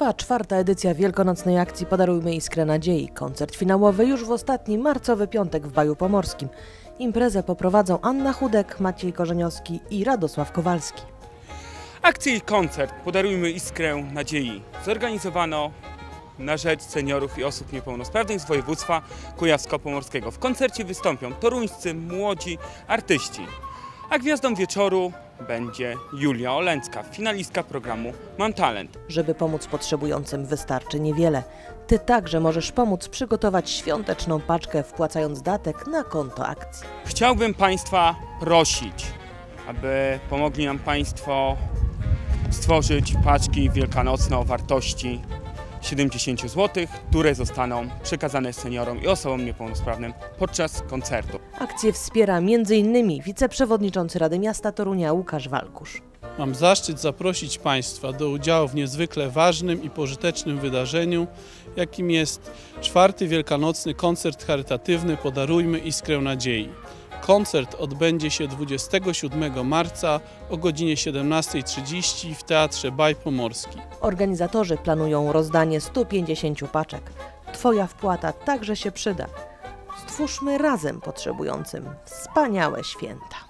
Trwa czwarta edycja wielkanocnej akcji Podarujmy Iskrę Nadziei. Koncert finałowy już w ostatni marcowy piątek w Baju Pomorskim. Imprezę poprowadzą Anna Chudek, Maciej Korzeniowski i Radosław Kowalski. Akcję i koncert Podarujmy Iskrę Nadziei zorganizowano na rzecz seniorów i osób niepełnosprawnych z województwa kujawsko-pomorskiego. W koncercie wystąpią toruńscy młodzi artyści, a gwiazdą wieczoru będzie Julia Olęcka, finalistka programu Mam Talent. Żeby pomóc potrzebującym wystarczy niewiele. Ty także możesz pomóc przygotować świąteczną paczkę wpłacając datek na konto akcji. Chciałbym Państwa prosić, aby pomogli nam Państwo stworzyć paczki wielkanocne o wartości 70 zł, które zostaną przekazane seniorom i osobom niepełnosprawnym podczas koncertu. Akcję wspiera m.in. wiceprzewodniczący Rady Miasta Torunia Łukasz Walkusz. Mam zaszczyt zaprosić Państwa do udziału w niezwykle ważnym i pożytecznym wydarzeniu, jakim jest czwarty wielkanocny koncert charytatywny Podarujmy Iskrę Nadziei. Koncert odbędzie się 27 marca o godzinie 17.30 w Teatrze Baj Pomorski. Organizatorzy planują rozdanie 150 paczek. Twoja wpłata także się przyda. Stwórzmy razem potrzebującym wspaniałe święta.